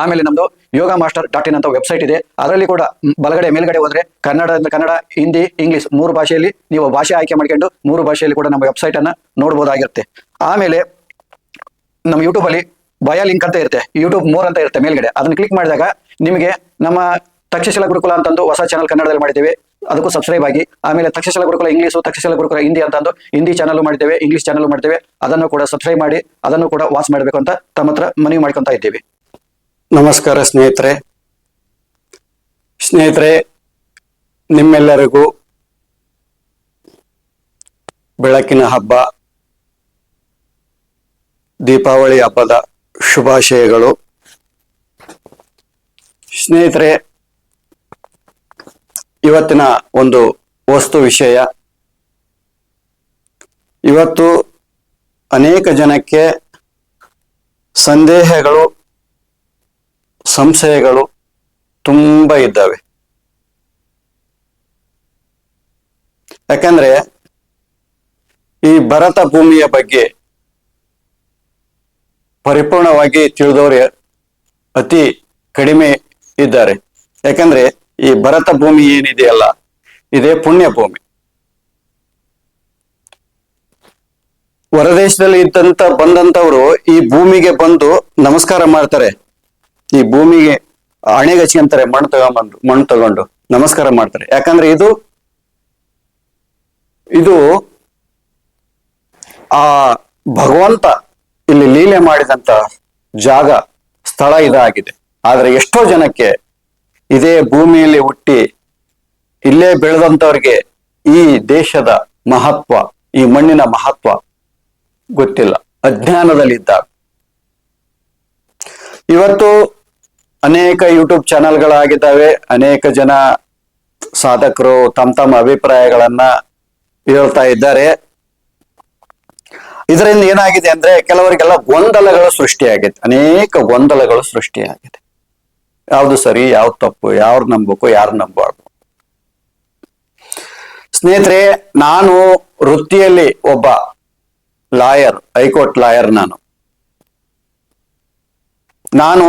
ಆಮೇಲೆ ನಮ್ದು ಯೋಗ master dot in ಅಂತ ವೆಬ್ಸೈಟ್ ಇದೆ. ಅದರಲ್ಲಿ ಕೂಡ ಬಲಗಡೆ ಮೇಲ್ಗಡೆ ಹೋದ್ರೆ ಕನ್ನಡ ಕನ್ನಡ, ಹಿಂದಿ, ಇಂಗ್ಲಿಷ್ ಮೂರು ಭಾಷೆಯಲ್ಲಿ ನೀವು ಭಾಷೆ ಆಯ್ಕೆ ಮಾಡ್ಕೊಂಡು ಮೂರು ಭಾಷೆಯಲ್ಲಿ ಕೂಡ ನಮ್ಮ ವೆಬ್ಸೈಟ್ ಅನ್ನ ನೋಡಬಹುದಾಗಿರುತ್ತೆ ಆಮೇಲೆ ನಮ್ಮ ಯೂಟ್ಯೂಬ್ ಅಲ್ಲಿ ಬಯ ಲಿಂಕ್ ಅಂತ ಇರುತ್ತೆ. ಯೂಟ್ಯೂಬ್ ಮೋರ್ ಅಂತ ಇರುತ್ತೆ ಮೇಲ್ಗಡೆ. ಅದನ್ನ ಕ್ಲಿಕ್ ಮಾಡಿದಾಗ ನಿಮಗೆ ನಮ್ಮ ತಕ್ಷಶಿಲ ಗುರುಕುಲ ಅಂತಂದು ಹೊಸ ಚಾನಲ್ ಕನ್ನಡದಲ್ಲಿ ಮಾಡಿದ್ದೇವೆ. ಅದಕ್ಕೂ ಸಬ್ಸ್ಕ್ರೈಬ್ ಆಗಿ, ಆಮೇಲೆ ತಕ್ಷಶಿಲ ಗುರುಕುಲ ಇಂಗ್ಲೀಷು, ತಕ್ಷಶಿಲ ಗುರುಕುಲ ಹಿಂದಿ ಅಂತಂದು ಹಿಂದಿ ಚಾನಲ್ ಮಾಡಿದ್ದೇವೆ ಇಂಗ್ಲೀಷ್ ಚಾನಲ್ ಮಾಡಿದ್ದೇವೆ. ಅದನ್ನು ಕೂಡ ಸಬ್ಸ್ಕ್ರೈಬ್ ಮಾಡಿ, ಅದನ್ನು ಕೂಡ ವಾಚ್ ಮಾಡಬೇಕು ಅಂತ ತಮ್ಮ ಹತ್ರ ಮನವಿ ಮಾಡ್ಕೊತಾ ಇದ್ದೀವಿ. ನಮಸ್ಕಾರ ಸ್ನೇಹಿತರೆ. ಸ್ನೇಹಿತರೆ, ನಿಮ್ಮೆಲ್ಲರಿಗೂ ಬೆಳಕಿನ ಹಬ್ಬ, ದೀಪಾವಳಿ ಹಬ್ಬದ ಶುಭಾಶಯಗಳು. ಸ್ನೇಹಿತರೆ, ಇವತ್ತಿನ ಒಂದು ವಸ್ತು ವಿಷಯ. ಇವತ್ತು ಅನೇಕ ಜನಕ್ಕೆ ಸಂದೇಹಗಳು ಸಂಶಯಗಳು ತುಂಬ ಇದ್ದಾವೆ. ಯಾಕಂದ್ರೆ ಈ ಭರತ ಭೂಮಿಯ ಬಗ್ಗೆ ಪರಿಪೂರ್ಣವಾಗಿ ತಿಳಿದವರು ಅತಿ ಕಡಿಮೆ ಇದ್ದಾರೆ. ಯಾಕಂದ್ರೆ ಈ ಭರತ ಭೂಮಿ ಏನಿದೆಯಲ್ಲ ಇದೇ ಪುಣ್ಯ ಭೂಮಿ. ಹೊರದೇಶದಲ್ಲಿ ಇದ್ದಂತ ಬಂದಂತವರು ಈ ಭೂಮಿಗೆ ಬಂದು ನಮಸ್ಕಾರ ಮಾಡ್ತಾರೆ. ಈ ಭೂಮಿಗೆ ಅಂತಾರೆ, ಮಣ್ಣು ತಗೊಂಬಂದು, ಮಣ್ಣು ತಗೊಂಡು. ನಮಸ್ಕಾರ ಮಾಡ್ತಾರೆ. ಯಾಕಂದ್ರೆ ಇದು ಇದು ಆ ಭಗವಂತ ಇಲ್ಲಿ ಲೀಲೆ ಮಾಡಿದಂತ ಜಾಗ, ಸ್ಥಳ ಇದಾಗಿದೆ. ಆದ್ರೆ ಎಷ್ಟೋ ಜನಕ್ಕೆ ಇದೇ ಭೂಮಿಯಲ್ಲಿ ಹುಟ್ಟಿ ಇಲ್ಲೇ ಬೆಳೆದಂತವ್ರಿಗೆ ಈ ದೇಶದ ಮಹತ್ವ, ಈ ಮಣ್ಣಿನ ಮಹತ್ವ ಗೊತ್ತಿಲ್ಲ. ಅಜ್ಞಾನದಲ್ಲಿದ್ದಾರೆ ಇವತ್ತು ಅನೇಕ ಯೂಟ್ಯೂಬ್ ಚಾನೆಲ್ಗಳಾಗಿದ್ದಾವೆ. ಅನೇಕ ಜನ ಸಾಧಕರು ತಮ್ಮ ತಮ್ಮ ಅಭಿಪ್ರಾಯಗಳನ್ನ ಹೇಳ್ತಾ ಇದ್ದಾರೆ. ಇದರಿಂದ ಏನಾಗಿದೆ ಅಂದ್ರೆ ಕೆಲವರಿಗೆಲ್ಲ ಗೊಂದಲಗಳು ಸೃಷ್ಟಿಯಾಗಿದೆ. ಅನೇಕ ಗೊಂದಲಗಳು ಸೃಷ್ಟಿಯಾಗಿದೆ. ಯಾವ್ದು ಸರಿ, ಯಾವ್ದು ತಪ್ಪು ಯಾರು ನಂಬಬೇಕು, ಯಾರು ನಂಬಬಾರ್ದು. ಸ್ನೇಹಿತರೆ, ನಾನು ವೃತ್ತಿಯಲ್ಲಿ ಒಬ್ಬ ಲಾಯರ್, ಹೈಕೋರ್ಟ್ ಲಾಯರ್ ನಾನು. ನಾನು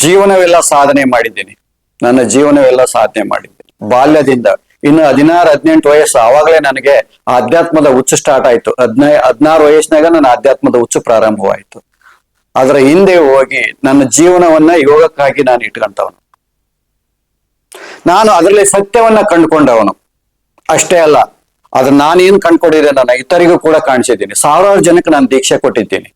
ಜೀವನವೆಲ್ಲ ಸಾಧನೆ ಮಾಡಿದ್ದೀನಿ. ನನ್ನ ಜೀವನವೆಲ್ಲ ಸಾಧನೆ ಮಾಡಿದ್ದೀನಿ. ಬಾಲ್ಯದಿಂದ ಇನ್ನು ಹದಿನಾರು, ಹದಿನೆಂಟು ವಯಸ್ಸು ಆವಾಗಲೇ ನನಗೆ ಆಧ್ಯಾತ್ಮದ ಹುಚ್ಚು ಸ್ಟಾರ್ಟ್ ಆಯ್ತು. ಹದಿನೈ, ಹದಿನಾರು ವಯಸ್ಸಿನಾಗ ನನ್ನ ಆಧ್ಯಾತ್ಮದ ಹುಚ್ಚು ಪ್ರಾರಂಭವಾಯಿತು. ಅದರ ಹಿಂದೆ ಹೋಗಿ ನನ್ನ ಜೀವನವನ್ನ ಯೋಗಕ್ಕಾಗಿ ನಾನು ಇಟ್ಕೊಂತವನು. ನಾನು ಅದರಲ್ಲಿ ಸತ್ಯವನ್ನ ಕಂಡುಕೊಂಡವನು. ಅಷ್ಟೇ ಅಲ್ಲ, ಅದನ್ನ ನಾನೇನ್ ಕಂಡ್ಕೊಂಡಿದ್ದೆ ನನ್ನ ಇತರಿಗೂ ಕೂಡ ಕಾಣಿಸಿದ್ದೀನಿ. ಸಾವಿರಾರು ಜನಕ್ಕೆ ನಾನು ದೀಕ್ಷೆ ಕೊಟ್ಟಿದ್ದೀನಿ.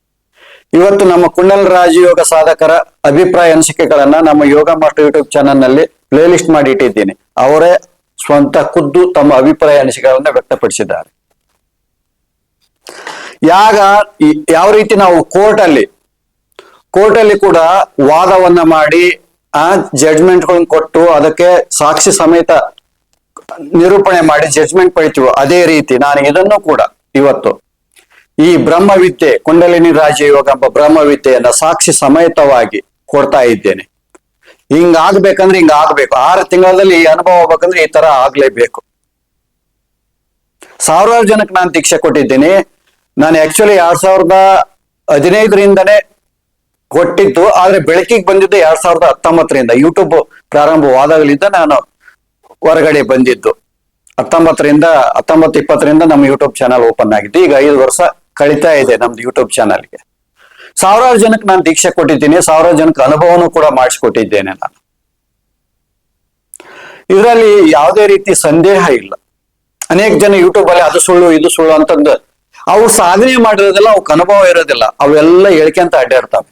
ಇವತ್ತು ನಮ್ಮ ಕುಂಡಲ್ ರಾಜಯೋಗ ಸಾಧಕರ ಅಭಿಪ್ರಾಯ ಅನಿಸಿಕೆಗಳನ್ನ ನಮ್ಮ ಯೋಗ ಮಾಸ್ಟರ್ ಯೂಟ್ಯೂಬ್ ಚಾನಲ್ನಲ್ಲಿ ಪ್ಲೇಲಿಸ್ಟ್ ಮಾಡಿ ಇಟ್ಟಿದ್ದೀನಿ. ಅವರೇ ಸ್ವಂತ ಖುದ್ದು ತಮ್ಮ ಅಭಿಪ್ರಾಯ ಅನಿಸಿಕೆಗಳನ್ನ ವ್ಯಕ್ತಪಡಿಸಿದ್ದಾರೆ. ಯಾಗ ಯಾವ ರೀತಿ ನಾವು ಕೋರ್ಟ್ ಅಲ್ಲಿ ಕೋರ್ಟ್ ಅಲ್ಲಿ ಕೂಡ ವಾದವನ್ನ ಮಾಡಿ, ಆ ಜಡ್ಜ್ಮೆಂಟ್ ಗಳನ್ನ ಕೊಟ್ಟು ಅದಕ್ಕೆ ಸಾಕ್ಷಿ ಸಮೇತ ನಿರೂಪಣೆ ಮಾಡಿ ಜಡ್ಜ್ಮೆಂಟ್ ಪಡಿತೀವೋ ಅದೇ ರೀತಿ ನಾನು ಇದನ್ನು ಕೂಡ ಇವತ್ತು ಈ ಬ್ರಹ್ಮವಿದ್ಯೆ, ಕುಂಡಲಿನಿ ರಾಜಯೋಗ ಎಂಬ ಬ್ರಹ್ಮವಿದ್ಯೆಯನ್ನ ಸಾಕ್ಷಿ ಸಮೇತವಾಗಿ ಕೊಡ್ತಾ ಇದ್ದೇನೆ. ಹಿಂಗ ಆಗ್ಬೇಕಂದ್ರೆ ಹಿಂಗ ಆಗ್ಬೇಕು ಆರು ತಿಂಗಳಲ್ಲಿ ಈ ಅನುಭವ ಆಗ್ಬೇಕಂದ್ರೆ ಈ ತರ ಆಗ್ಲೇಬೇಕು. ಸಾವಿರಾರು ಜನಕ್ಕೆ ನಾನು ದೀಕ್ಷೆ ಕೊಟ್ಟಿದ್ದೀನಿ. ನಾನು ಆಕ್ಚುಲಿ ಎರಡ್ ಸಾವಿರದ ಹದಿನೈದರಿಂದನೇ ಕೊಟ್ಟಿದ್ದು. ಆದ್ರೆ ಬೆಳಕಿಗೆ ಬಂದಿದ್ದು ಎರಡ್ ಸಾವಿರದ ಹತ್ತೊಂಬತ್ತರಿಂದ. ಯೂಟ್ಯೂಬ್ ಪ್ರಾರಂಭವಾದಾಗಲಿಂದ ನಾನು ಹೊರಗಡೆ ಬಂದಿದ್ದು. ಹತ್ತೊಂಬತ್ತರಿಂದ, ಹತ್ತೊಂಬತ್ತು ಇಪ್ಪತ್ತರಿಂದ ನಮ್ಮ ಯೂಟ್ಯೂಬ್ ಚಾನಲ್ ಓಪನ್ ಆಗಿದ್ದು. ಈಗ ಐದು ವರ್ಷ ಕಳೀತಾ ಇದೆ ನಮ್ದು ಯೂಟ್ಯೂಬ್ ಚಾನಲ್ಗೆ ಸಾವಿರಾರು ಜನಕ್ಕೆ ನಾನು ದೀಕ್ಷೆ ಕೊಟ್ಟಿದ್ದೀನಿ, ಸಾವಿರಾರು ಜನಕ್ಕೆ ಅನುಭವನೂ ಕೂಡ ಮಾಡಿಸ್ಕೊಟ್ಟಿದ್ದೇನೆ ನಾನು. ಇದರಲ್ಲಿ ಯಾವುದೇ ರೀತಿ ಸಂದೇಹ ಇಲ್ಲ. ಅನೇಕ ಜನ ಯೂಟ್ಯೂಬ್ ಅಲ್ಲಿ ಅದು ಸುಳ್ಳು, ಇದು ಸುಳ್ಳು ಅಂತಂದು ಅವ್ರು ಸಾಧನೆ ಮಾಡಿರೋದಿಲ್ಲ ಅವಕ್ಕೆ ಅನುಭವ ಇರೋದಿಲ್ಲ. ಅವೆಲ್ಲ ಹೇಳ್ಕೊಂತ ಅಡ್ಡಿರ್ತಾವೆ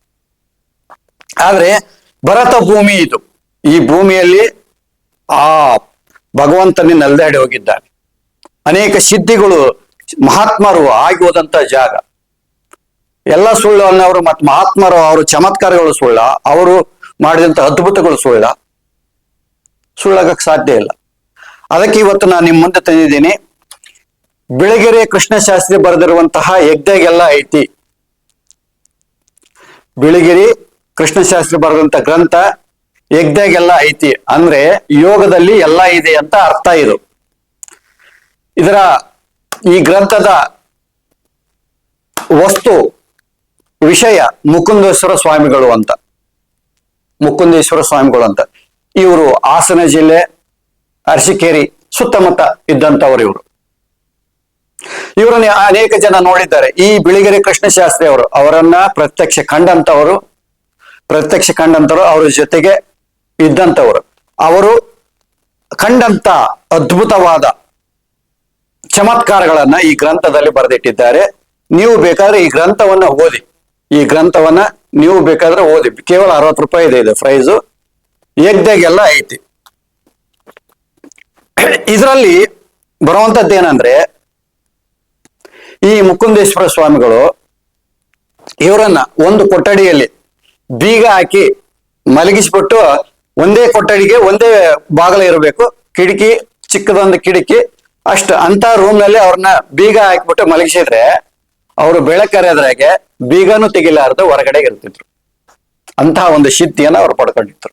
ಆದ್ರೆ ಭರತ ಭೂಮಿ ಇದು. ಈ ಭೂಮಿಯಲ್ಲಿ ಆ ಭಗವಂತನೇ ನಲ್ದಾಡಿ ಹೋಗಿದ್ದಾನೆ. ಅನೇಕ ಸಿದ್ಧಿಗಳು ಮಹಾತ್ಮರು ಆಗಿ ಹೋದಂತ ಜಾಗ. ಎಲ್ಲ ಸುಳ್ಳು ಅನ್ನೋರು ಮತ್ ಮಹಾತ್ಮರು ಅವರು ಚಮತ್ಕಾರಗಳು ಸುಳ್ಳ, ಅವರು ಮಾಡಿದಂತ ಅದ್ಭುತಗಳು ಸುಳ್ಳ. ಸುಳ್ಳಾಗಕ್ಕೆ ಸಾಧ್ಯ ಇಲ್ಲ. ಅದಕ್ಕೆ ಇವತ್ತು ನಾನು ನಿಮ್ಮ ಮುಂದೆ ತಂದಿದ್ದೀನಿ, ಬಿಳಗೆರೆ ಕೃಷ್ಣಶಾಸ್ತ್ರಿ ಬರೆದಿರುವಂತಹ ಯಜ್ಞಗೆಲ್ಲ ಐತಿ. ಬಿಳಿಗಿರಿ ಕೃಷ್ಣ ಕೃಷ್ಣಶಾಸ್ತ್ರಿ ಬರೆದಂತ ಗ್ರಂಥ ಯಜ್ಞಗೆಲ್ಲ ಐತಿ. ಅಂದ್ರೆ ಯೋಗದಲ್ಲಿ ಎಲ್ಲ ಇದೆ ಅಂತ ಅರ್ಥ ಇದು. ಇದರ ಈ ಗ್ರಂಥದ ವಸ್ತು, ವಿಷಯ ಮುಕುಂದೇಶ್ವರ ಸ್ವಾಮಿಗಳು ಅಂತ. ಮುಕುಂದೇಶ್ವರ ಸ್ವಾಮಿಗಳು ಅಂತ. ಇವರು ಹಾಸನ ಜಿಲ್ಲೆ, ಅರಸಿಕೇರಿ ಸುತ್ತಮುತ್ತ ಇದ್ದಂತವರು ಇವರು. ಇವರನ್ನ ಅನೇಕ ಜನ ನೋಡಿದ್ದಾರೆ. ಈ ಬಿಳಿಗೆರೆ ಕೃಷ್ಣಶಾಸ್ತ್ರಿ ಅವರು, ಅವರನ್ನ ಪ್ರತ್ಯಕ್ಷ ಕಂಡಂತವರು ಪ್ರತ್ಯಕ್ಷ ಕಂಡಂತವರು ಅವರ ಜೊತೆಗೆ ಇದ್ದಂತವರು ಅವರು ಕಂಡಂತ ಅದ್ಭುತವಾದ ಚಮತ್ಕಾರಗಳನ್ನ ಈ ಗ್ರಂಥದಲ್ಲಿ ಬರೆದಿಟ್ಟಿದ್ದಾರೆ. ನೀವು ಬೇಕಾದ್ರೆ ಈ ಗ್ರಂಥವನ್ನ ಓದಿ. ಈ ಗ್ರಂಥವನ್ನ ನೀವು ಬೇಕಾದ್ರೆ ಓದಿ. ಕೇವಲ ಅರವತ್ತು ರೂಪಾಯಿ ಇದೆ ಇದು ಪ್ರೈಸು ಯಜ್ಞಗೆಲ್ಲ ಐತಿ. ಇದರಲ್ಲಿ ಬರುವಂತದ್ದು ಏನಂದ್ರೆ, ಈ ಮುಕುಂದೇಶ್ವರ ಸ್ವಾಮಿಗಳು ಇವರನ್ನ ಒಂದು ಕೊಠಡಿಯಲ್ಲಿ ಬೀಗ ಹಾಕಿ ಮಲಗಿಸ್ಬಿಟ್ಟು ಒಂದೇ ಕೊಠಡಿಗೆ ಒಂದೇ ಬಾಗಿಲ ಇರಬೇಕು. ಕಿಟಕಿ, ಚಿಕ್ಕದೊಂದು ಕಿಟಕಿ ಅಷ್ಟು ಅಂತ ರೂಮ್ನಲ್ಲಿ ಅವ್ರನ್ನ ಬೀಗ ಹಾಕ್ಬಿಟ್ಟು ಮಲಗಿಸಿದ್ರೆ ಅವರು ಬೆಳಕರೆದ್ರಾಗೆ ಬೀಗನು ತೆಗಿಲಾರ್ದು ಹೊರಗಡೆ ಇರ್ತಿದ್ರು. ಅಂತಹ ಒಂದು ಸಿದ್ಧಿಯನ್ನ ಅವ್ರು ಪಡ್ಕೊಂಡಿದ್ರು.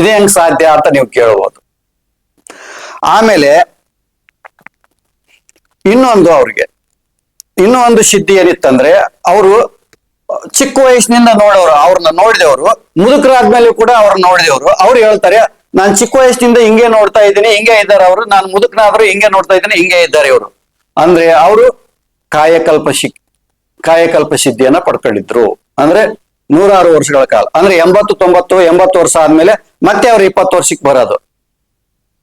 ಇದೇ ಹೆಂಗ್ ಸಾಧ್ಯ ಅಂತ ನೀವು ಕೇಳಬಹುದು ಆಮೇಲೆ ಇನ್ನೊಂದು ಅವ್ರಿಗೆ. ಇನ್ನೊಂದು ಒಂದು ಸಿದ್ಧಿ ಏನಿತ್ತಂದ್ರೆ ಅವರು ಚಿಕ್ಕ ವಯಸ್ಸಿನಿಂದ ನೋಡೋರು, ಅವ್ರನ್ನ ನೋಡಿದವರು, ಮುದುಕರಾದ್ಮೇಲೆ ಕೂಡ ಅವ್ರನ್ನ ನೋಡಿದವರು, ಅವ್ರು ಹೇಳ್ತಾರೆ ನಾನು ಚಿಕ್ಕ ವಯಸ್ಸಿನಿಂದ ಹಿಂಗೆ ನೋಡ್ತಾ ಇದ್ದೀನಿ, ಹಿಂಗೆ ಇದ್ದಾರೆ ಅವರು. ನಾನು ಮುದುಕನಾದ್ರು ಹಿಂಗೆ ನೋಡ್ತಾ ಇದ್ದೀನಿ, ಹಿಂಗೆ ಇದ್ದಾರೆ ಇವರು. ಅಂದ್ರೆ ಅವರು ಕಾಯಕಲ್ಪ ಶಿ ಕಾಯಕಲ್ಪ ಸಿದ್ಧಿಯನ್ನ ಪಡ್ಕೊಂಡಿದ್ರು. ಅಂದ್ರೆ ನೂರಾರು ವರ್ಷಗಳ ಕಾಲ. ಅಂದ್ರೆ ಎಂಬತ್ತು, ತೊಂಬತ್ತು, ಎಂಬತ್ತು ವರ್ಷ ಆದ್ಮೇಲೆ ಮತ್ತೆ ಅವ್ರು ಇಪ್ಪತ್ತು ವರ್ಷಕ್ಕೆ ಬರೋದು.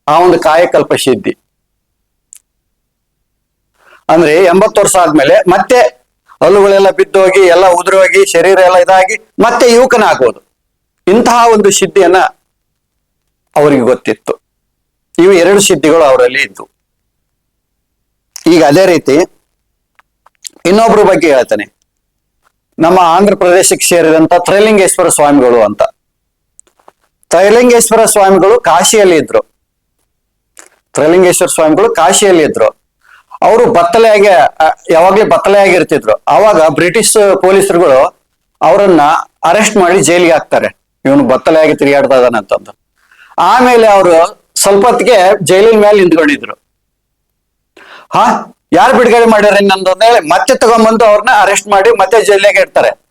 ಆ ಒಂದು ಕಾಯಕಲ್ಪ ಸಿದ್ಧಿ. ಅಂದ್ರೆ ಎಂಬತ್ತು ವರ್ಷ ಆದ್ಮೇಲೆ ಮತ್ತೆ ಹಲ್ಲುಗಳೆಲ್ಲ ಬಿದ್ದೋಗಿ, ಎಲ್ಲ ಉದುರೋಗಿ, ಶರೀರ ಎಲ್ಲ ಇದಾಗಿ ಮತ್ತೆ ಯುವಕನ ಆಗ್ಬೋದು ಇಂತಹ ಒಂದು ಸಿದ್ಧಿಯನ್ನ ಅವರಿಗೆ ಗೊತ್ತಿತ್ತು. ಇವು ಎರಡು ಸಿದ್ಧಿಗಳು ಅವರಲ್ಲಿ ಇದ್ದು. ಈಗ ಅದೇ ರೀತಿ ಇನ್ನೊಬ್ರ ಬಗ್ಗೆ ಹೇಳ್ತಾನೆ. ನಮ್ಮ ಆಂಧ್ರ ಪ್ರದೇಶಕ್ಕೆ ಸೇರಿದಂತ ತ್ರೈಲಿಂಗೇಶ್ವರ ಸ್ವಾಮಿಗಳು ಅಂತ. ತ್ರೈಲಿಂಗೇಶ್ವರ ಸ್ವಾಮಿಗಳು ಕಾಶಿಯಲ್ಲಿ ಇದ್ರು. ತ್ರೈಲಿಂಗೇಶ್ವರ ಸ್ವಾಮಿಗಳು ಕಾಶಿಯಲ್ಲಿ ಇದ್ರು. ಅವರು ಬತ್ತಲೆಯಾಗಿ ಯಾವಾಗ್ಲೂ ಬತ್ತಲೆಯಾಗಿ ಇರ್ತಿದ್ರು ಅವಾಗ ಬ್ರಿಟಿಷ್ ಪೊಲೀಸರುಗಳು ಅವರನ್ನ ಅರೆಸ್ಟ್ ಮಾಡಿ ಜೈಲಿಗೆ ಹಾಕ್ತಾರೆ. ಇವನು ಬತ್ತಲೆಯಾಗಿ ತಿರುಗಾಡ್ತಾ ಇದ್ದಾನೆ ಅಂತಂದು. ಆಮೇಲೆ ಅವರು ಸ್ವಲ್ಪ ಹೊತ್ತಿಗೆ ಜೈಲಿನ ಮೇಲೆ ನಿಂತ್ಕೊಂಡಿದ್ರು. ಹಾ, ಯಾರು ಬಿಡುಗಡೆ ಮಾಡ್ಯಾರ ನಂದು ಅಂತ ಹೇಳಿ ಮತ್ತೆ ತಗೊಂಡ್ಬಂದು ಅವ್ರನ್ನ ಅರೆಸ್ಟ್ ಮಾಡಿ ಮತ್ತೆ ಜೈಲಿಗೆ ಇಡ್ತಾರೆ.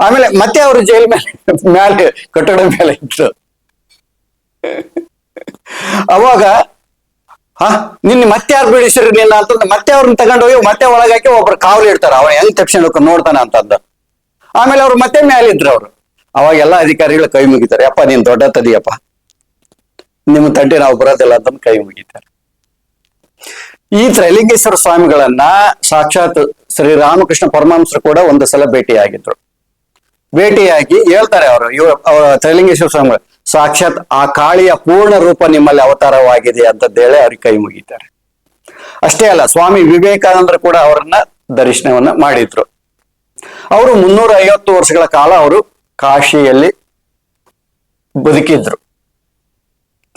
ಆಮೇಲೆ ಮತ್ತೆ ಅವರು ಜೈಲ್ ಮೇಲೆ ಮೇಲೆ, ಕಟ್ಟಡ ಮೇಲೆ ಇತ್ತು ಅವಾಗ, ಹ, ನಿನ್ನ ಮತ್ತೆ ಯಾರು ಬಿಡಿಸಿರಿ ನಿನ್ನ ಅಂತಂದು ಮತ್ತೆ ಅವ್ರನ್ನ ತಗೊಂಡೋಗಿ ಮತ್ತೆ ಒಳಗಾಕಿ ಒಬ್ರು ಕಾವಲು ಇಡ್ತಾರ. ಅವ ಹೆಂಗ್ ತಕ್ಷಣ ನೋಡ್ತಾನ ಅಂತಂದ. ಆಮೇಲೆ ಅವ್ರು ಮತ್ತೆ ಮೇಲಿದ್ರು ಅವ್ರು. ಅವಾಗ ಎಲ್ಲ ಅಧಿಕಾರಿಗಳು ಕೈ ಮುಗಿತಾರೆ. ಅಪ್ಪ ನೀನ್ ದೊಡ್ಡ ತದಿಯಪ್ಪ ನಿಮ್ಮ ತಂಟೆ ನಾವು ಬರೋದಿಲ್ಲ ಅಂತ ಕೈ ಮುಗಿತಾರೆ. ಈ ತ್ರೈಲಿಂಗೇಶ್ವರ ಸ್ವಾಮಿಗಳನ್ನ ಸಾಕ್ಷಾತ್ ಶ್ರೀ ರಾಮಕೃಷ್ಣ ಪರಮಹಂಸರು ಕೂಡ ಒಂದು ಸಲ ಭೇಟಿಯಾಗಿದ್ರು. ಭೇಟಿಯಾಗಿ ಹೇಳ್ತಾರೆ ಅವರು ತ್ರೈಲಿಂಗೇಶ್ವರ ಸ್ವಾಮಿಗಳು, ಸಾಕ್ಷಾತ್ ಆ ಕಾಳಿಯ ಪೂರ್ಣ ರೂಪ ನಿಮ್ಮಲ್ಲಿ ಅವತಾರವಾಗಿದೆ ಹೇಳಿ ಅವ್ರಿಗೆ ಕೈ ಮುಗಿತಾರೆ. ಅಷ್ಟೇ ಅಲ್ಲ, ಸ್ವಾಮಿ ವಿವೇಕಾನಂದರು ಕೂಡ ಅವರನ್ನ ದರ್ಶನವನ್ನ ಮಾಡಿದ್ರು. ಅವರು ಮುನ್ನೂರ ಐವತ್ತು ವರ್ಷಗಳ ಕಾಲ ಅವರು ಕಾಶಿಯಲ್ಲಿ ಬದುಕಿದ್ರು.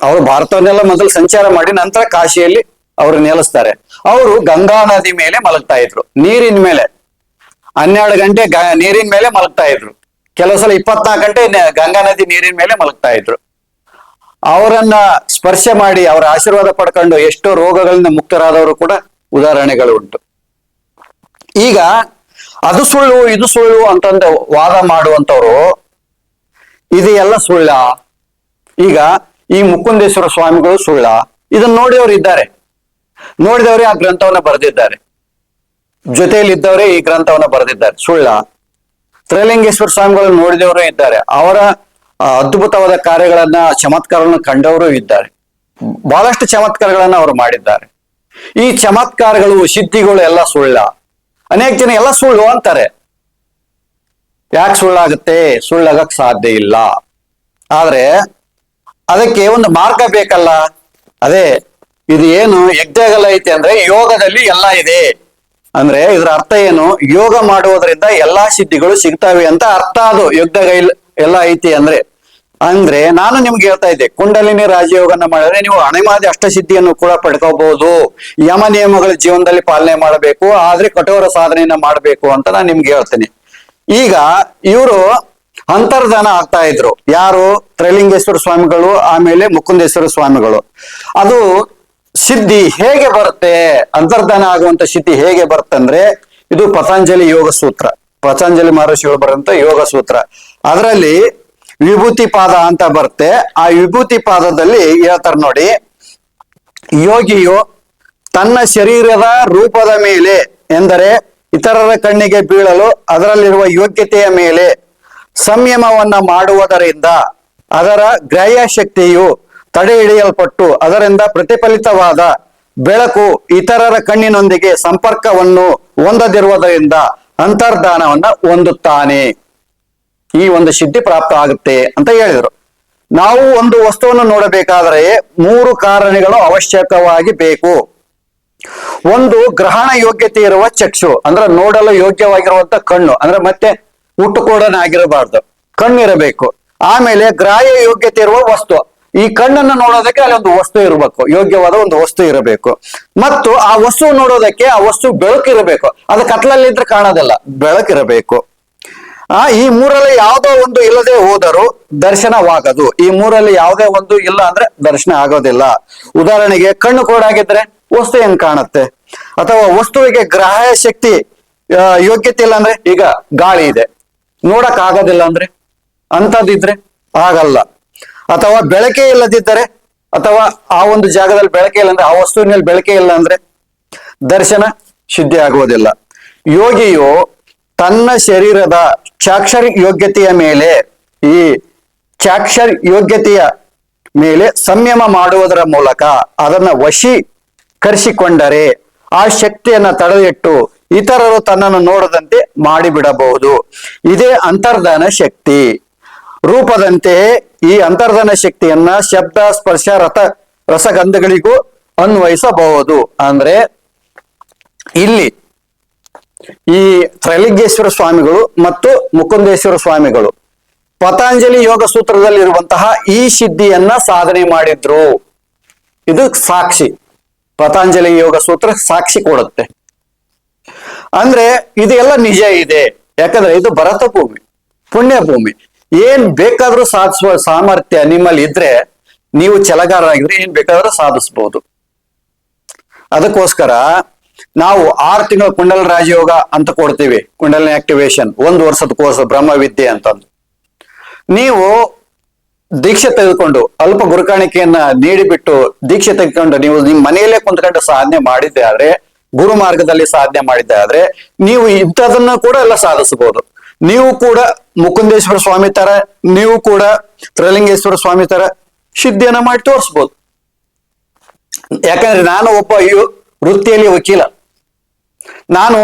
ಅವರು ಭಾರತವನ್ನೆಲ್ಲ ಮೊದಲು ಸಂಚಾರ ಮಾಡಿ ನಂತರ ಕಾಶಿಯಲ್ಲಿ ಅವರು ನೆಲೆಸ್ತಾರೆ. ಅವರು ಗಂಗಾ ನದಿ ಮೇಲೆ ಮಲಗ್ತಾ ಇದ್ರು. ನೀರಿನ ಮೇಲೆ. ಹನ್ನೆರಡು ಗಂಟೆ ನೀರಿನ ಮೇಲೆ ಮಲಗ್ತಾ ಇದ್ರು. ಕೆಲವು ಸಲ ಇಪ್ಪತ್ನಾಲ್ಕು ಗಂಟೆ ಗಂಗಾ ನದಿ ನೀರಿನ ಮೇಲೆ ಮಲಗ್ತಾ ಇದ್ರು. ಅವರನ್ನ ಸ್ಪರ್ಶ ಮಾಡಿ, ಅವರ ಆಶೀರ್ವಾದ ಪಡ್ಕೊಂಡು ಎಷ್ಟೋ ರೋಗಗಳಿಂದ ಮುಕ್ತರಾದವರು ಕೂಡ ಉದಾಹರಣೆಗಳು ಉಂಟು ಈಗ ಅದು ಸುಳ್ಳು, ಇದು ಸುಳ್ಳು ಅಂತಂದು ವಾದ ಮಾಡುವಂತವ್ರು ಇದು ಎಲ್ಲ ಸುಳ್ಳ. ಈಗ ಈ ಮುಕುಂದೇಶ್ವರ ಸ್ವಾಮಿಗಳು ಸುಳ್ಳ. ಇದನ್ನ ನೋಡಿದವರು ಇದ್ದಾರೆ. ನೋಡಿದವರೇ ಆ ಗ್ರಂಥವನ್ನ ಬರೆದಿದ್ದಾರೆ. ಜೊತೆಯಲ್ಲಿದ್ದವರೇ ಈ ಗ್ರಂಥವನ್ನ ಬರೆದಿದ್ದಾರೆ. ಸುಳ್ಳ. ತ್ರೈಲಿಂಗೇಶ್ವರ ಸ್ವಾಮಿಗಳು ನೋಡಿದವರು ಇದ್ದಾರೆ. ಅವರ ಅದ್ಭುತವಾದ ಕಾರ್ಯಗಳನ್ನ ಚಮತ್ಕಾರವನ್ನು ಕಂಡವರು ಇದ್ದಾರೆ. ಬಹಳಷ್ಟು ಚಮತ್ಕಾರಗಳನ್ನ ಅವರು ಮಾಡಿದ್ದಾರೆ. ಈ ಚಮತ್ಕಾರಗಳು, ಸಿದ್ಧಿಗಳು ಎಲ್ಲ ಸುಳ್ಳ. ಅನೇಕ ಜನ ಎಲ್ಲ ಸುಳ್ಳು ಅಂತಾರೆ. ಯಾಕೆ ಸುಳ್ಳಾಗುತ್ತೆ ಸುಳ್ಳಾಗಕ್ ಸಾಧ್ಯ ಇಲ್ಲ. ಆದ್ರೆ ಅದಕ್ಕೆ ಒಂದು ಮಾರ್ಗ ಬೇಕಲ್ಲ? ಅದೇ, ಇದು ಏನು ಯಜ್ಞಗಲ ಐತೆ ಅಂದ್ರೆ ಯೋಗದಲ್ಲಿ ಎಲ್ಲ ಇದೆ. ಅಂದ್ರೆ ಇದರ ಅರ್ಥ ಏನು? ಯೋಗ ಮಾಡುವುದರಿಂದ ಎಲ್ಲಾ ಸಿದ್ಧಿಗಳು ಸಿಗ್ತವೆ ಅಂತ ಅರ್ಥ ಅದು ಯಜ್ಞಗೈಲ್ ಎಲ್ಲ ಐತಿ ಅಂದ್ರೆ. ಅಂದ್ರೆ ನಾನು ನಿಮ್ಗೆ ಹೇಳ್ತಾ ಇದ್ದೆ, ಕುಂಡಲಿನಿ ರಾಜಯೋಗನ ಮಾಡಿದ್ರೆ ನೀವು ಅಣೆಮಾದಿ ಅಷ್ಟಸಿದ್ಧಿಯನ್ನು ಕೂಡ ಪಡ್ಕೋಬಹುದು. ಯಮ ನಿಯಮಗಳ ಜೀವನದಲ್ಲಿ ಪಾಲನೆ ಮಾಡಬೇಕು, ಆದ್ರೆ ಕಠೋರ ಸಾಧನೆಯನ್ನ ಮಾಡಬೇಕು ಅಂತ ನಾನು ನಿಮ್ಗೆ ಹೇಳ್ತೇನೆ. ಈಗ ಇವರು ಅಂತರ್ಧಾನ ಆಗ್ತಾ ಇದ್ರು. ಯಾರು? ತ್ರೈಲಿಂಗೇಶ್ವರ ಸ್ವಾಮಿಗಳು, ಆಮೇಲೆ ಮುಕುಂದೇಶ್ವರ ಸ್ವಾಮಿಗಳು. ಅದು ಸಿದ್ಧಿ ಹೇಗೆ ಬರುತ್ತೆ? ಅಂತರ್ಧಾನ ಆಗುವಂತ ಸಿದ್ಧಿ ಹೇಗೆ ಬರುತ್ತೆ ಅಂದ್ರೆ ಇದು ಪತಂಜಲಿ ಯೋಗ ಸೂತ್ರ. ಪತಂಜಲಿ ಮಹರ್ಷಿಗಳು ಬರುವಂತ ಯೋಗ ಸೂತ್ರ. ಅದರಲ್ಲಿ ವಿಭೂತಿ ಪಾದ ಅಂತ ಬರುತ್ತೆ. ಆ ವಿಭೂತಿ ಪಾದದಲ್ಲಿ ಹೇಳ್ತಾರೆ ನೋಡಿ, ಯೋಗಿಯು ತನ್ನ ಶರೀರದ ರೂಪದ ಮೇಲೆ, ಎಂದರೆ ಇತರರ ಕಣ್ಣಿಗೆ ಬೀಳಲು ಅದರಲ್ಲಿರುವ ಯೋಗ್ಯತೆಯ ಮೇಲೆ ಸಂಯಮವನ್ನ ಮಾಡುವುದರಿಂದ ಅದರ ಗ್ರಾಹ್ಯ ಶಕ್ತಿಯು ತಡೆ ಹಿಡಿಯಲ್ಪಟ್ಟು ಅದರಿಂದ ಪ್ರತಿಫಲಿತವಾದ ಬೆಳಕು ಇತರರ ಕಣ್ಣಿನೊಂದಿಗೆ ಸಂಪರ್ಕವನ್ನು ಹೊಂದದಿರುವುದರಿಂದ ಅಂತರ್ಧಾನವನ್ನ ಹೊಂದುತ್ತಾನೆ. ಈ ಒಂದು ಸಿದ್ಧಿ ಪ್ರಾಪ್ತ ಆಗುತ್ತೆ ಅಂತ ಹೇಳಿದರು. ನಾವು ಒಂದು ವಸ್ತುವನ್ನು ನೋಡಬೇಕಾದರೆ ಮೂರು ಕಾರಣಗಳು ಅವಶ್ಯಕವಾಗಿ ಬೇಕು. ಒಂದು ಗ್ರಹಣ ಯೋಗ್ಯತೆ ಇರುವ ಚಕ್ಷು, ಅಂದ್ರೆ ನೋಡಲು ಯೋಗ್ಯವಾಗಿರುವಂತ ಕಣ್ಣು, ಅಂದ್ರೆ ಮತ್ತೆ ಆಗಿರಬಾರ್ದು. ಕಣ್ಣಿರಬೇಕು. ಆಮೇಲೆ ಗ್ರಾಹ್ಯ ಯೋಗ್ಯತೆ ಇರುವ ವಸ್ತು. ಈ ಕಣ್ಣನ್ನು ನೋಡೋದಕ್ಕೆ ಅಲ್ಲಿ ಒಂದು ವಸ್ತು ಇರಬೇಕು. ಯೋಗ್ಯವಾದ ಒಂದು ವಸ್ತು ಇರಬೇಕು. ಮತ್ತು ಆ ವಸ್ತು ನೋಡೋದಕ್ಕೆ ಆ ವಸ್ತು ಬೆಳಕಿರಬೇಕು. ಅದು ಕತ್ಲಲ್ಲಿದ್ರೆ ಕಾಣೋದಿಲ್ಲ. ಬೆಳಕಿರಬೇಕು. ಆ, ಈ ಮೂರಲ್ಲಿ ಯಾವುದೋ ಒಂದು ಇಲ್ಲದೆ ಹೋದರೂ ದರ್ಶನವಾಗದು. ಈ ಮೂರಲ್ಲಿ ಯಾವುದೇ ಒಂದು ಇಲ್ಲ ಅಂದ್ರೆ ದರ್ಶನ ಆಗೋದಿಲ್ಲ. ಉದಾಹರಣೆಗೆ ಕಣ್ಣು ಕೋಡಾಗಿದ್ರೆ ವಸ್ತು ಹೆಂಗ್ ಕಾಣುತ್ತೆ? ಅಥವಾ ವಸ್ತುವಿಗೆ ಗ್ರಾಹ್ಯ ಶಕ್ತಿ ಯೋಗ್ಯತೆ ಇಲ್ಲ ಅಂದ್ರೆ ಈಗ ಗಾಳಿ ಇದೆ. ನೋಡಕ್ ಆಗೋದಿಲ್ಲ ಅಂದ್ರೆ ಅಂತದಿದ್ರೆ ಆಗಲ್ಲ. ಅಥವಾ ಬೆಳಕೆ ಇಲ್ಲದಿದ್ದರೆ ಅಥವಾ ಆ ಒಂದು ಜಾಗದಲ್ಲಿ ಬೆಳಕೆ ಇಲ್ಲ ಅಂದ್ರೆ, ಆ ವಸ್ತುವಿನಲ್ಲಿ ಬೆಳಕೆ ಇಲ್ಲ ಅಂದ್ರೆ ದರ್ಶನ ಸಿದ್ಧಿ ಆಗುವುದಿಲ್ಲ. ಯೋಗಿಯು ತನ್ನ ಶರೀರದ ಚಾಕ್ಷರ್ ಯೋಗ್ಯತೆಯ ಮೇಲೆ, ಈ ಚಾಕ್ಷರ್ ಯೋಗ್ಯತೆಯ ಮೇಲೆ ಸಂಯಮ ಮಾಡುವುದರ ಮೂಲಕ ಅದನ್ನ ವಶೀಕರಿಸಿಕೊಂಡರೆ ಆ ಶಕ್ತಿಯನ್ನ ತಡೆದಿಟ್ಟು ಇತರರು ತನ್ನನ್ನು ನೋಡದಂತೆ ಮಾಡಿಬಿಡಬಹುದು. ಇದೇ ಅಂತರ್ಧಾನ ಶಕ್ತಿ. ರೂಪದಂತೆಯೇ ಈ ಅಂತರ್ಧಾನ ಶಕ್ತಿಯನ್ನ ಶಬ್ದ, ಸ್ಪರ್ಶ, ರಥ, ರಸಗಂಧಗಳಿಗೂ ಅನ್ವಯಿಸಬಹುದು. ಅಂದ್ರೆ ಇಲ್ಲಿ ಈ ತ್ರೈಲಿಂಗೇಶ್ವರ ಸ್ವಾಮಿಗಳು ಮತ್ತು ಮುಕುಂದೇಶ್ವರ ಸ್ವಾಮಿಗಳು ಪತಾಂಜಲಿ ಯೋಗ ಸೂತ್ರದಲ್ಲಿರುವಂತಹ ಈ ಸಿದ್ಧಿಯನ್ನ ಸಾಧನೆ ಮಾಡಿದ್ರು. ಇದು ಸಾಕ್ಷಿ. ಪತಾಂಜಲಿ ಯೋಗ ಸೂತ್ರ ಸಾಕ್ಷಿ ಕೊಡುತ್ತೆ. ಅಂದ್ರೆ ಇದೆಲ್ಲ ನಿಜ ಇದೆ. ಯಾಕಂದ್ರೆ ಇದು ಭರತ ಭೂಮಿ ಪುಣ್ಯ ಭೂಮಿ ಏನ್ ಬೇಕಾದ್ರೂ ಸಾಧಿಸುವ ಸಾಮರ್ಥ್ಯ ನಿಮ್ಮಲ್ಲಿ ಇದ್ರೆ ನೀವು ಛಲಗಾರರಾಗಿದ್ರೆ ಏನ್ ಬೇಕಾದ್ರೂ ಸಾಧಿಸ್ಬೋದು. ಅದಕ್ಕೋಸ್ಕರ ನಾವು ಆರು ತಿಂಗಳ ಕುಂಡಲ ರಾಜಯೋಗ ಅಂತ ಕೊಡ್ತೀವಿ, ಕುಂಡಲಿನ ಆಕ್ಟಿವೇಶನ್ ಒಂದು ವರ್ಷದ ಕೋರ್ಸ್ ಬ್ರಹ್ಮ ವಿದ್ಯೆ ಅಂತಂದು. ನೀವು ದೀಕ್ಷೆ ತೆಗೆದುಕೊಂಡು ಅಲ್ಪ ಗುರುಕಾಣಿಕೆಯನ್ನ ನೀಡಿಬಿಟ್ಟು ದೀಕ್ಷೆ ತೆಗೆದುಕೊಂಡು ನೀವು ನಿಮ್ಮ ಮನೆಯಲ್ಲೇ ಕುಂತ್ಕೊಂಡು ಸಾಧನೆ ಮಾಡಿದ್ದೆ ಆದ್ರೆ ಗುರು ಮಾರ್ಗದಲ್ಲಿ ಸಾಧನೆ ಮಾಡಿದ್ದಾದ್ರೆ ನೀವು ಇಂಥದನ್ನ ಕೂಡ ಎಲ್ಲ ಸಾಧಿಸಬಹುದು. ನೀವು ಕೂಡ ಮುಕುಂದೇಶ್ವರ ಸ್ವಾಮಿ ತರ, ನೀವು ಕೂಡ ತ್ರಲಿಂಗೇಶ್ವರ ಸ್ವಾಮಿ ತರ ಸಿದ್ಧಿಯನ್ನ ಮಾಡಿ ತೋರಿಸ್ಬೋದು ಯಾಕಂದ್ರೆ ನಾನು ಒಬ್ಬ ವೃತ್ತಿಯಲ್ಲಿ ವಕೀಲ. ನಾನು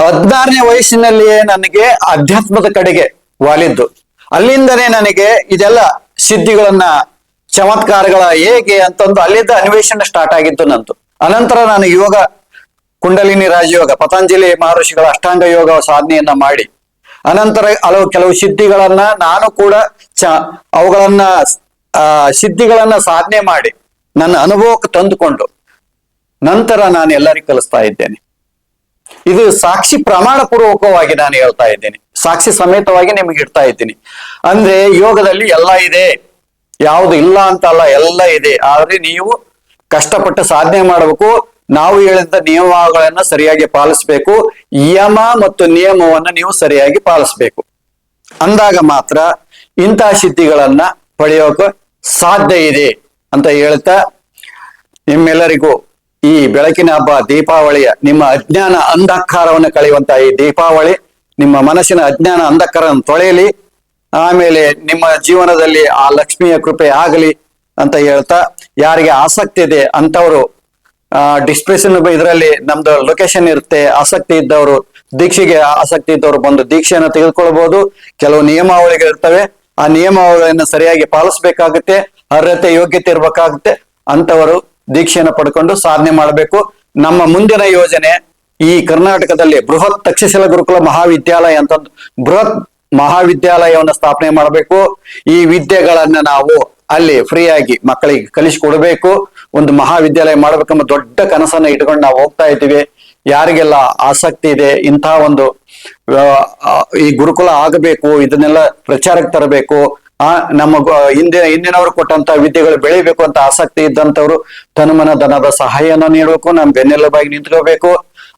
ಹದಿನಾರನೇ ವಯಸ್ಸಿನಲ್ಲಿಯೇ ನನಗೆ ಅಧ್ಯಾತ್ಮದ ಕಡೆಗೆ ವಾಲಿದ್ದು. ಅಲ್ಲಿಂದನೇ ನನಗೆ ಇದೆಲ್ಲ ಸಿದ್ಧಿಗಳನ್ನ, ಚಮತ್ಕಾರಗಳ ಹೇಗೆ ಅಂತಂದು ಅಲ್ಲಿದ್ದ ಅನ್ವೇಷಣೆ ಸ್ಟಾರ್ಟ್ ಆಗಿದ್ದು ನಂದು. ಅನಂತರ ನಾನು ಯೋಗ ಕುಂಡಲಿನಿ ರಾಜಯೋಗ, ಪತಂಜಲಿ ಮಹರ್ಷಿಗಳ ಅಷ್ಟಾಂಗ ಯೋಗ ಸಾಧನೆಯನ್ನ ಮಾಡಿ. ಅನಂತರ ಹಲವು ಕೆಲವು ಸಿದ್ಧಿಗಳನ್ನ ನಾನು ಕೂಡ ಚ, ಅವುಗಳನ್ನ ಸಿದ್ಧಿಗಳನ್ನ ಸಾಧನೆ ಮಾಡಿ ನನ್ನ ಅನುಭವಕ್ಕೆ ತಂದುಕೊಂಡು ನಂತರ ನಾನು ಎಲ್ಲರಿಗೂ ಕಲಿಸ್ತಾ ಇದ್ದೇನೆ. ಇದು ಸಾಕ್ಷಿ ಪ್ರಮಾಣ ಪೂರ್ವಕವಾಗಿ ನಾನು ಹೇಳ್ತಾ ಇದ್ದೇನೆ. ಸಾಕ್ಷಿ ಸಮೇತವಾಗಿ ನಿಮಗೆ ಇಡ್ತಾ ಇದ್ದೀನಿ. ಅಂದ್ರೆ ಯೋಗದಲ್ಲಿ ಎಲ್ಲ ಇದೆ. ಯಾವುದು ಇಲ್ಲ ಅಂತ ಅಲ್ಲ, ಎಲ್ಲ ಇದೆ. ಆದ್ರೆ ನೀವು ಕಷ್ಟಪಟ್ಟು ಸಾಧನೆ ಮಾಡಬೇಕು. ನಾವು ಹೇಳಿದ ನಿಯಮಗಳನ್ನ ಸರಿಯಾಗಿ ಪಾಲಿಸಬೇಕು. ಯಮ ಮತ್ತು ನಿಯಮವನ್ನ ನೀವು ಸರಿಯಾಗಿ ಪಾಲಿಸಬೇಕು. ಅಂದಾಗ ಮಾತ್ರ ಇಂತಹ ಸಿದ್ಧಿಗಳನ್ನ ಪಡೆಯೋಕೆ ಸಾಧ್ಯ ಇದೆ ಅಂತ ಹೇಳ್ತಾ ನಿಮ್ಮೆಲ್ಲರಿಗೂ ಈ ಬೆಳಕಿನ ಹಬ್ಬ ದೀಪಾವಳಿಯ ನಿಮ್ಮ ಅಜ್ಞಾನ ಅಂಧಕಾರವನ್ನು ಕಳೆಯುವಂತ ಈ ದೀಪಾವಳಿ, ನಿಮ್ಮ ಮನಸ್ಸಿನ ಅಜ್ಞಾನ ಅಂಧಕಾರವನ್ನು ತೊಳೆಯಲಿ. ಆಮೇಲೆ ನಿಮ್ಮ ಜೀವನದಲ್ಲಿ ಆ ಲಕ್ಷ್ಮಿಯ ಕೃಪೆ ಆಗಲಿ ಅಂತ ಹೇಳ್ತಾ, ಯಾರಿಗೆ ಆಸಕ್ತಿ ಇದೆ ಅಂತವರು ಡಿಸ್ಪ್ಲೇಷನ್ ಇದರಲ್ಲಿ ನಮ್ದು ಲೊಕೇಶನ್ ಇರುತ್ತೆ, ಆಸಕ್ತಿ ಇದ್ದವರು, ದೀಕ್ಷೆಗೆ ಆಸಕ್ತಿ ಇದ್ದವರು ಬಂದು ದೀಕ್ಷೆಯನ್ನು ತೆಗೆದುಕೊಳ್ಳಬಹುದು ಕೆಲವು ನಿಯಮಾವಳಿಗಳು ಇರ್ತವೆ. ಆ ನಿಯಮಾವಳಿಯನ್ನು ಸರಿಯಾಗಿ ಪಾಲಿಸಬೇಕಾಗುತ್ತೆ, ಅರ್ಹತೆ, ಯೋಗ್ಯತೆ ಇರಬೇಕಾಗುತ್ತೆ. ಅಂತವರು ದೀಕ್ಷೆಯನ್ನು ಪಡ್ಕೊಂಡು ಸಾಧನೆ ಮಾಡಬೇಕು. ನಮ್ಮ ಮುಂದಿನ ಯೋಜನೆ ಈ ಕರ್ನಾಟಕದಲ್ಲಿ ಬೃಹತ್ ತಕ್ಷಶಿಲ ಗುರುಕುಲ ಮಹಾವಿದ್ಯಾಲಯ ಅಂತಂದು ಬೃಹತ್ ಮಹಾವಿದ್ಯಾಲಯವನ್ನು ಸ್ಥಾಪನೆ ಮಾಡಬೇಕು. ಈ ವಿದ್ಯೆಗಳನ್ನ ನಾವು ಅಲ್ಲಿ ಫ್ರೀಯಾಗಿ ಮಕ್ಕಳಿಗೆ ಕಲಿಸಿಕೊಡ್ಬೇಕು. ಒಂದು ಮಹಾವಿದ್ಯಾಲಯ ಮಾಡ್ಬೇಕೆಂಬ ದೊಡ್ಡ ಕನಸನ್ನ ಇಟ್ಕೊಂಡು ನಾವು ಹೋಗ್ತಾ ಇದ್ದೀವಿ. ಯಾರಿಗೆಲ್ಲ ಆಸಕ್ತಿ ಇದೆ, ಇಂತಹ ಒಂದು ಈ ಗುರುಕುಲ ಆಗಬೇಕು, ಇದನ್ನೆಲ್ಲ ಪ್ರಚಾರಕ್ಕೆ ತರಬೇಕು, ಆ, ನಮ್ಮ ಹಿಂದಿನ ಹಿಂದಿನವರು ಕೊಟ್ಟಂತ ವಿದ್ಯೆಗಳು ಬೆಳಿಬೇಕು ಅಂತ ಆಸಕ್ತಿ ಇದ್ದಂತವ್ರು ತನುಮನ ಧನದ ಸಹಾಯನ ನೀಡಬೇಕು, ನಮ್ಮ ಬೆನ್ನೆಲುಬಾಗಿ ನಿಂತ್ಕೋಬೇಕು.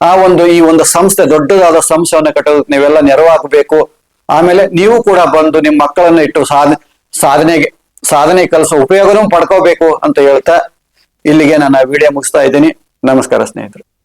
ಆ ಒಂದು, ಈ ಒಂದು ಸಂಸ್ಥೆ, ದೊಡ್ಡದಾದ ಸಂಸ್ಥೆಯನ್ನು ಕಟ್ಟೋದಕ್ಕೆ ನೀವೆಲ್ಲ ನೆರವಾಗಬೇಕು. ಆಮೇಲೆ ನೀವು ಕೂಡ ಬಂದು ನಿಮ್ಮ ಮಕ್ಕಳನ್ನ ಇಟ್ಟು ಸಾಧನೆ, ಸಾಧನೆಗೆ, ಸಾಧನೆ ಕೆಲಸ ಉಪಯೋಗನೂ ಪಡ್ಕೋಬೇಕು ಅಂತ ಹೇಳ್ತಾ ಇಲ್ಲಿಗೆ ನನ್ನ ವಿಡಿಯೋ ಮುಗಿಸ್ತಾ ಇದ್ದೀನಿ. ನಮಸ್ಕಾರ ಸ್ನೇಹಿತರು.